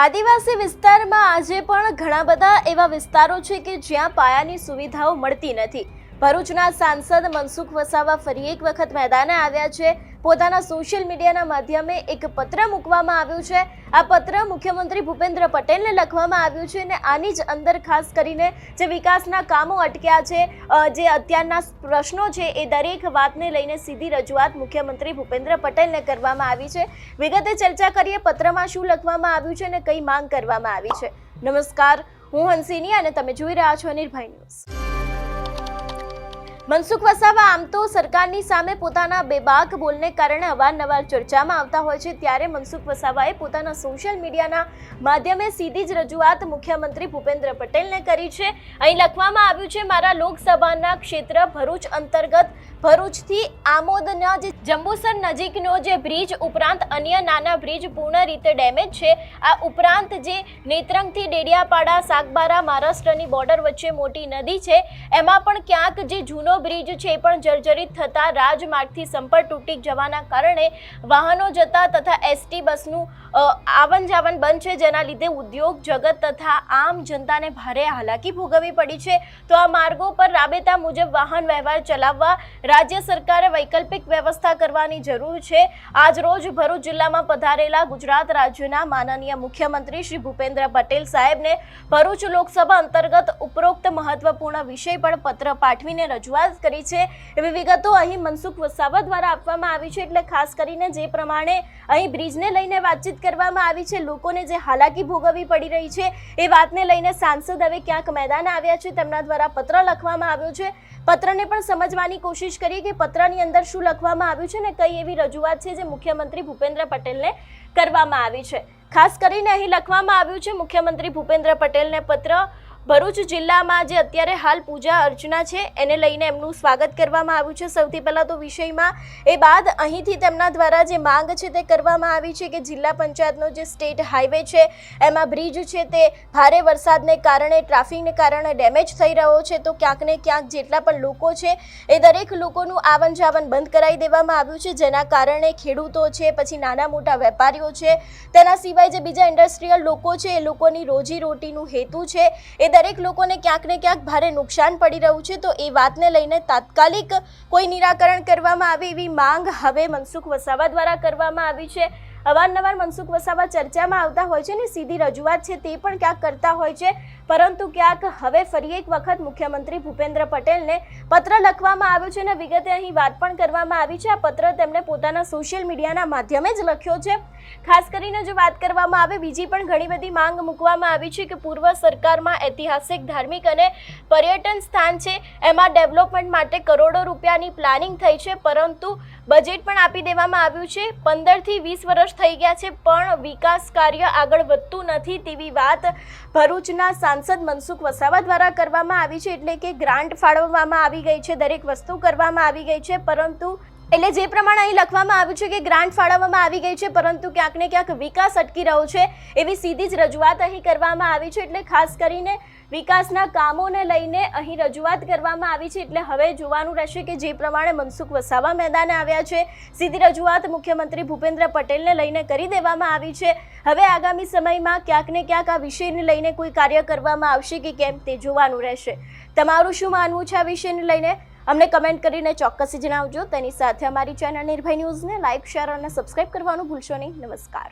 આદિવાસી વિસ્તારમાં આજે પણ ઘણા બધા એવા વિસ્તારો છે કે જ્યાં પાયાની સુવિધાઓ મળતી નથી. ભરૂચના સાંસદ મનસુખ વસાવા ફરી એક વખત મેદાને આવ્યા છે. પોતાના સોશિયલ મીડિયાના માધ્યમે એક પત્ર મૂકવામાં આવ્યું છે. આ પત્ર મુખ્યમંત્રી ભૂપેન્દ્ર પટેલને લખવામાં આવ્યું છે અને આની જ અંદર ખાસ કરીને જે વિકાસના કામો અટક્યા છે જે અત્યારના પ્રશ્નો છે એ દરેક વાતને લઈને સીધી રજૂઆત મુખ્યમંત્રી ભૂપેન્દ્ર પટેલને કરવામાં આવી છે. વિગતે ચર્ચા કરીએ પત્રમાં શું લખવામાં આવ્યું છે અને કઈ માંગ કરવામાં આવી છે. નમસ્કાર, હું હંસિની અને તમે જોઈ રહ્યા છો નિર્ભય ન્યૂઝ. મનસુખ વસાવા, આમ તો સરકારની સામે પોતાના બેબાક બોલને કારણે અવારનવાર ચર્ચામાં આવતા હોય છે. ત્યારે મનસુખ વસાવાએ પોતાના સોશિયલ મીડિયાના માધ્યમે સીધી જ રજૂઆત મુખ્યમંત્રી ભૂપેન્દ્ર પટેલને કરી છે. અહીં લખવામાં આવ્યું છે, મારા લોકસભાના ક્ષેત્ર ભરૂચ અંતર્ગત ભરૂચથી આમોદના જે જંબુસર નજીકનો જે બ્રિજ ઉપરાંત અન્ય નાના બ્રિજ પૂર્ણ રીતે ડેમેજ છે. આ ઉપરાંત જે નેત્રંગથી ડેડિયાપાડા, સાગબારા, મહારાષ્ટ્રની બોર્ડર વચ્ચે મોટી નદી છે. એમાં પણ ક્યાંક જે જૂનો બ્રિજ છે એ પણ જર્જરિત થતા રાજમાર્ગથી સંપર્ક તૂટી જવાના કારણે વાહનો જતા તથા એસટી બસનું આવન જાવન બંધ છે. જેના લીધે ઉદ્યોગ જગત તથા આમ જનતાને ભારે હાલાકી ભોગવવી પડી છે. તો આ માર્ગો પર રાબેતા મુજબ વાહન વ્યવહાર ચલાવવા રાજ્ય સરકારે વૈકલ્પિક વ્યવસ્થા કરવાની જરૂર છે. આજ રોજ ભરૂચ જિલ્લામાં પધારેલા ગુજરાત રાજ્યના માનનીય મુખ્યમંત્રી શ્રી ભૂપેન્દ્ર પટેલ સાહેબને ભરૂચ લોકસભા અંતર્ગત ઉપરોક્ત મહત્વપૂર્ણ વિષય પર પત્ર પાઠવીને રજૂઆત કરી છે. એવી વિગતો અહીં મનસુખ વસાવા દ્વારા આપવામાં આવી છે. એટલે ખાસ કરીને જે પ્રમાણે અહીં બ્રિજને લઈને વાતચીત કરવામાં આવી છે, લોકોને જે હાલાકી ભોગવવી પડી રહી છે, એ વાતને લઈને સાંસદ હવે ક્યાંક મેદાન આવ્યા છે. તેમના દ્વારા પત્ર લખવામાં આવ્યો છે. પત્રને પણ સમજવાની કોશિશ કરીએ કે પત્રની અંદર શું લખવામાં આવ્યું છે ને કઈ એવી રજૂઆત છે જે મુખ્યમંત્રી ભૂપેન્દ્ર પટેલને કરવામાં આવી છે. ખાસ કરીને અહીં લખવામાં આવ્યું છે મુખ્યમંત્રી ભૂપેન્દ્ર પટેલને પત્ર ભરૂચ જિલ્લામાં જે અત્યારે હાલ પૂજા અર્ચના છે, એને લઈને એમનું સ્વાગત કરવામાં આવ્યું છે. સૌથી પહેલાં તો વિષયમાં એ બાદ અહીંથી તેમના દ્વારા જે માંગ છે તે કરવામાં આવી છે કે જિલ્લા પંચાયતનો જે સ્ટેટ હાઈવે છે, એમાં બ્રિજ છે તે ભારે વરસાદને કારણે, ટ્રાફિકને કારણે ડેમેજ થઈ રહ્યો છે. તો ક્યાંક ને ક્યાંક જેટલા પણ લોકો છે, એ દરેક લોકોનું આવન જાવન બંધ કરાવી દેવામાં આવ્યું છે. જેના કારણે ખેડૂતો છે, પછી નાના મોટા વેપારીઓ છે, તેના સિવાય જે બીજા ઇન્ડસ્ટ્રીયલ લોકો છે, એ લોકોની રોજી રોટીનું હેતુ છે, એ દરેક લોકોને ક્યાંક ને ક્યાંક ભારે નુકસાન પડી રહ્યું છે, તો એ વાતને લઈને તાત્કાલિક કોઈ નિરાકરણ કરવામાં આવે એવી માંગ હવે મનસુખ વસાવા દ્વારા કરવામાં આવી છે. અવારનવાર મનસુખ વસાવા ચર્ચામાં આવતા હોય છે ને સીધી રજૂઆત છે તે પણ ક્યાંક કરતા હોય છે. પરંતુ ક્યાંક હવે ફરી એક વખત મુખ્યમંત્રી ભૂપેન્દ્ર પટેલને પત્ર લખવામાં આવ્યો છે અને વિગતે અહીં વાત પણ કરવામાં આવી છે. આ પત્ર તેમણે પોતાના સોશિયલ મીડિયાના માધ્યમે જ લખ્યો છે. ખાસ કરીને જો વાત કરવામાં આવે, બીજી પણ ઘણી બધી માંગ મૂકવામાં આવી છે કે પૂર્વ સરકારમાં ઐતિહાસિક, ધાર્મિક અને પર્યટન સ્થાન છે. એમાં ડેવલપમેન્ટ માટે કરોડો રૂપિયાની પ્લાનિંગ થઈ છે, પરંતુ બજેટ પણ આપી દેવામાં આવ્યું છે. પંદરથી વીસ વર્ષ થઈ ગયા છે, પણ વિકાસ કાર્ય આગળ વધતું નથી. તેવી વાત ભરૂચના સાંસદ મનસુખ વસાવા દ્વારા કરવામાં આવી છે, એટલે કે ગ્રાન્ટ ફાળવવામાં આવી ગઈ છે, દરેક વસ્તુ કરવામાં આવી ગઈ છે, પરંતુ એટલે જે પ્રમાણે અહીં લખવામાં આવ્યું છે કે ગ્રાન્ટ ફાળવવામાં આવી ગઈ છે, પરંતુ ક્યાંક ને ક્યાંક વિકાસ અટકી રહ્યો છે, એવી સીધી જ રજૂઆત અહીં કરવામાં આવી છે, એટલે ખાસ કરીને વિકાસના કામોને લઈને અહીં રજૂઆત કરવામાં આવી છે, એટલે હવે જોવાનું રહેશે કે જે પ્રમાણે મનસુખ વસાવા મેદાને આવ્યા છે, સીધી રજૂઆત મુખ્યમંત્રી ભૂપેન્દ્ર પટેલને લઈને કરી દેવામાં આવી છે. હવે આગામી સમયમાં ક્યાંક ને ક્યાંક આ વિષયને લઈને કોઈ કાર્ય કરવામાં આવશે કે કેમ તે જોવાનું રહેશે. તમારું શું માનવું છે આ વિષયને લઈને? અમને કમેન્ટ કરીને ચોક્કસ જણાવજો. તેની સાથે અમારી ચેનલ નિર્ભય ન્યૂઝને લાઇક, શેર અને સબસ્ક્રાઇબ કરવાનું ભૂલશો નહીં. નમસ્કાર.